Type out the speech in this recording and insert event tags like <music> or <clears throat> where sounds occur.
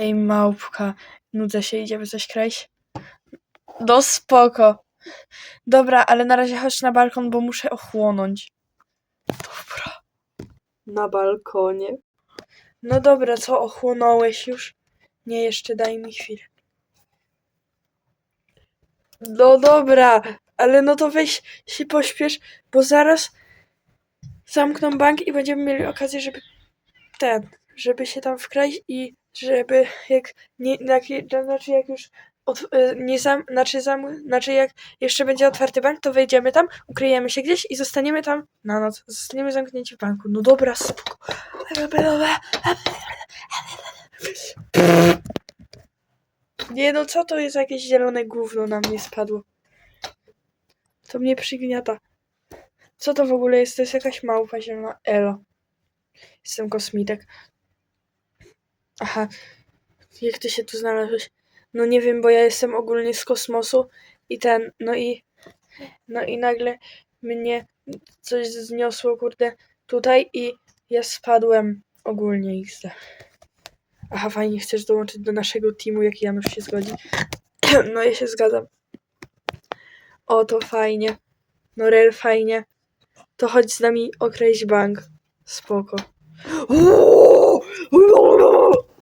Ej, małpka, nudzę się, idziemy coś kraić? No spoko. Dobra, ale na razie chodź na balkon, bo muszę ochłonąć. Dobra. Na balkonie. No dobra, co, ochłonąłeś już? Nie, jeszcze daj mi chwilę. No dobra, ale no to weź się pośpiesz, bo zaraz zamkną bank i będziemy mieli okazję, żeby ten, żeby się tam wkraść i żeby jak nie, jak, znaczy jak już od, y, nie zam, znaczy, zam, znaczy jak jeszcze będzie otwarty bank, to wejdziemy tam, ukryjemy się gdzieś i zostaniemy tam na noc. Zostaniemy zamknięci w banku. No dobra, spoko. Nie no, co to jest jakieś zielone gówno na mnie spadło? To mnie przygniata. Co to w ogóle jest? To jest jakaś małpa zielona. Elo. Jestem kosmitek. Aha. Jak ty się tu znalazłeś? No nie wiem, bo ja jestem ogólnie z kosmosu i ten, no i no i nagle mnie coś zniosło, kurde, tutaj i ja spadłem ogólnie XD. Aha, fajnie, chcesz dołączyć do naszego teamu, jak Janusz się zgodzi. <clears throat> No ja się zgadzam. O, to fajnie. No rel fajnie. To chodź z nami określ bank. Spoko. <gasps>